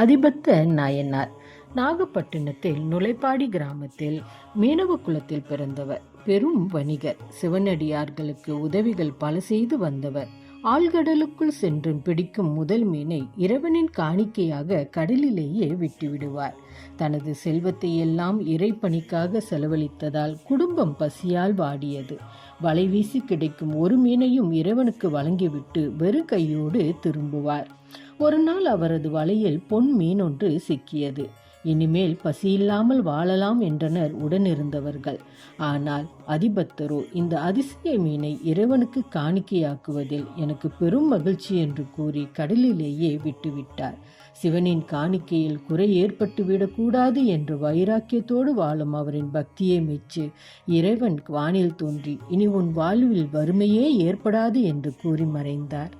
அதிபத்த நாயனார். நாகப்பட்டினத்தில் நுழைப்பாடி கிராமத்தில் மீனவ குலத்தில் பிறந்தவர். பெரும் வணிகர் சிவனடியார்களுக்கு உதவிகள் பல செய்து வந்தவர். ஆழ்கடலுக்குள் சென்று பிடிக்கும் முதல் மீனை இறைவனின் காணிக்கையாக கடலிலேயே விட்டுவிடுவார். தனது செல்வத்தை எல்லாம் இறைப்பணிக்காக செலவழித்ததால் குடும்பம் பசியால் வாடியது. வலை வீசி கிடைக்கும் ஒரு மீனையும் இறைவனுக்கு வழங்கிவிட்டு வெறு கையோடு திரும்புவார். ஒரு நாள் அவரது வலையில் பொன் மீன் ஒன்று சிக்கியது. இனிமேல் பசியில்லாமல் வாழலாம் என்றனர் உடனிருந்தவர்கள். ஆனால் அதிபத்தரோ இந்த அதிசய மீனை இறைவனுக்கு காணிக்கையாக்குவதில் எனக்கு பெரும் மகிழ்ச்சி என்று கூறி கடலிலேயே விட்டுவிட்டார். சிவனின் காணிக்கையில் குறை ஏற்பட்டுவிடக்கூடாது என்று வைராக்கியத்தோடு வாழும் அவரின் பக்தியை மெச்சு இறைவன் வானில் தோன்றி இனி உன் வாழ்வில் வறுமையே ஏற்படாது என்று கூறி மறைந்தார்.